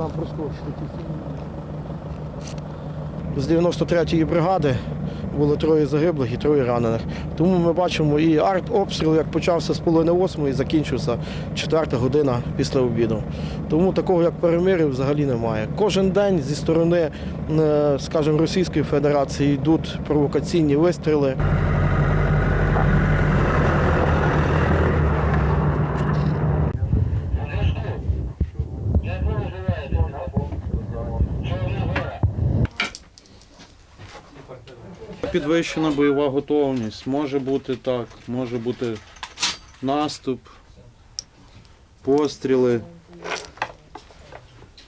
Там проскочили З 93-ї бригади було троє загиблих і троє ранених. Тому ми бачимо і артобстріл, як почався з половини восьмої, закінчився четверта година після обіду. Тому такого, як перемир'я, взагалі немає. Кожен день зі сторони, е, скажімо, Російської Федерації йдуть провокаційні вистріли. Підвищена бойова готовність. Може бути так, може бути наступ, постріли.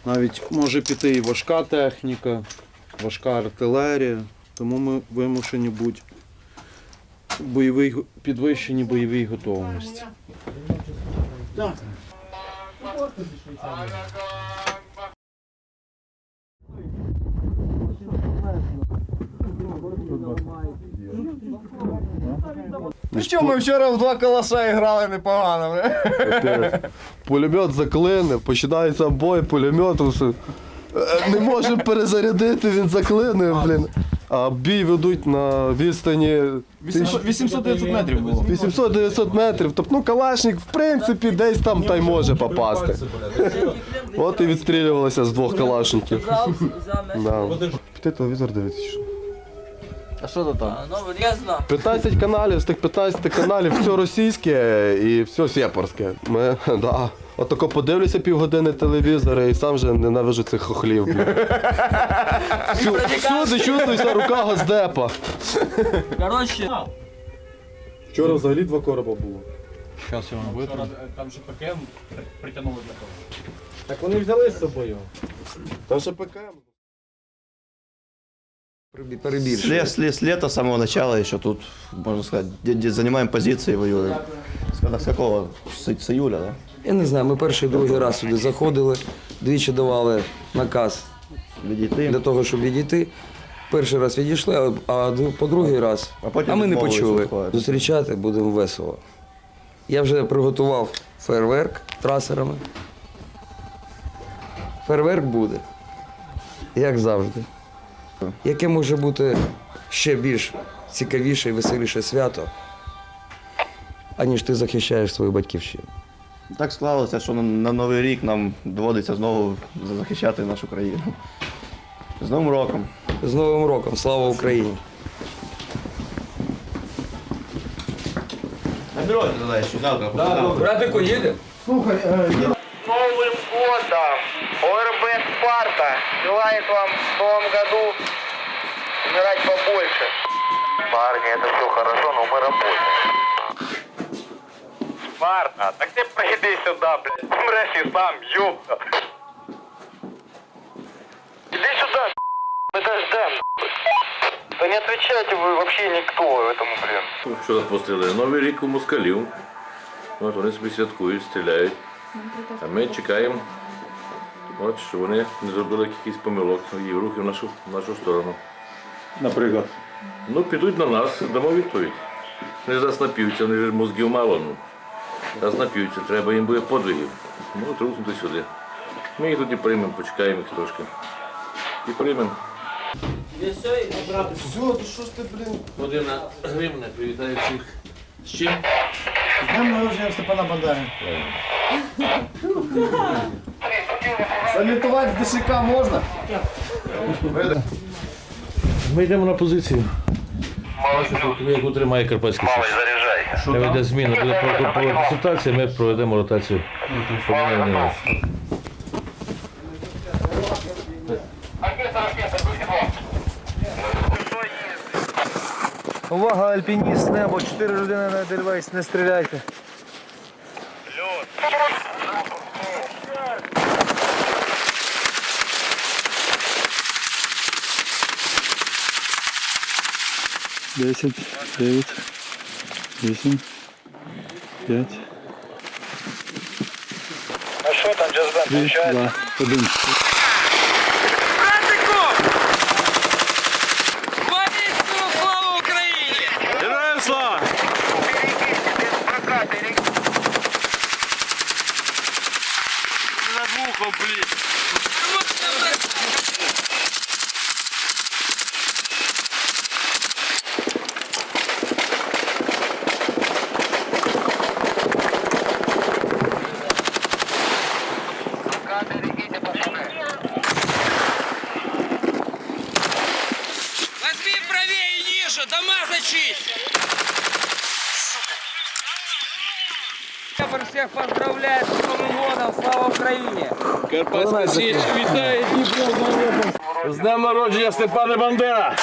Навіть може піти і важка техніка, важка артилерія. Тому ми вимушені бути в бойовій, підвищеній бойовій готовності. Ну що, ми вчора в два колоса грали непогано, бля. Пулемет заклине, починається бой, пулемет все. Е, Не можемо перезарядити, він заклине, блін. А бій ведуть на відстані 800-900 метрів було. 800-900 метрів. Тобто, ну, калашник, в принципі, десь там та й може попасти. От і відстрілювалося з двох калашників. Да. Піти телевізор дивитися. А що то там? Ну, врезно. 15 каналів, з тих 15 каналів все російське і все сепарське. Ми, да. От тако подивлюся півгодини телевізора і сам вже ненавижу цих хохлів. блін. Всю- Всюди чувствується рука Госдепа. Короче, Вчора взагалі два короба було. Зараз я вам витру. Так вони взяли з собою. Та ще ПКМ. С, с, с лета, с самого начала еще тут, можно сказать, де- де занимаем позиции, воюем. С, с какого? С, с июля, да? Я не знаю, ми перший другий раз сюди заходили, двічі давали наказ Відійти. для того, щоб відійти. Перший раз відійшли, а а по другий раз. А потім А ми не відмовились почули. відходити. Зустрічати будемо весело. Я вже приготував фейерверк трасерами. Фейерверк буде, як завжди. Яке може бути ще більш цікавіше і веселіше свято, аніж ти захищаєш свою батьківщину. Так склалося, що на, на Новий рік нам доводиться знову захищати нашу країну. З Новим роком. З Новим роком! Слава Україні! Наберете тогда ще завтра. Братику, їде? Новым годом! ОРБ «Спарта» желает вам в новом году умирать побольше. Парни, это все хорошо, но мы работаем. Спарта, так ты приди сюда, блядь. Умрешь и сам, ёпта. Иди сюда, мы дождем. Да не отвечайте вы вообще никто этому, блин. Що запустили? Новий рік у москалів. От вони собі святкують, стріляють. А ми чекаємо, От, що вони не зробили якийсь помилок і рухи в нашу, в нашу сторону. Наприклад. Ну, підуть на нас, дамо відповідь. Вони зараз нап'ються, вони ж мозгів мало. Ну. Зараз нап'ються, треба їм буде подвигів. Ну, труснути сюди. Ми їх тоді приймемо, почекаємо їх трошки. І приймемо. Година гривня, привітаю всіх. З чим? З днем народження Степана Бандери. Салютувати з дешика можна? Ми йдемо на позицію. Яку тримає Карпатський Січ. заряжай. Не вийде зміна, буде проводити ситуація, ми проведемо ротацію. Поміняємо. Увага, альпініст, небо, чотири людини на Дельвейс, не стріляйте. 10, 9, 8, 5. А що там, Джазбен, 3, включається? 2, 1. Слава Україні! Героям слава! Берегіться без прокату, всех поздравляет с Новым годом, слава Украине! Карпатська Січ вітає. З днем народження Степана Бандера!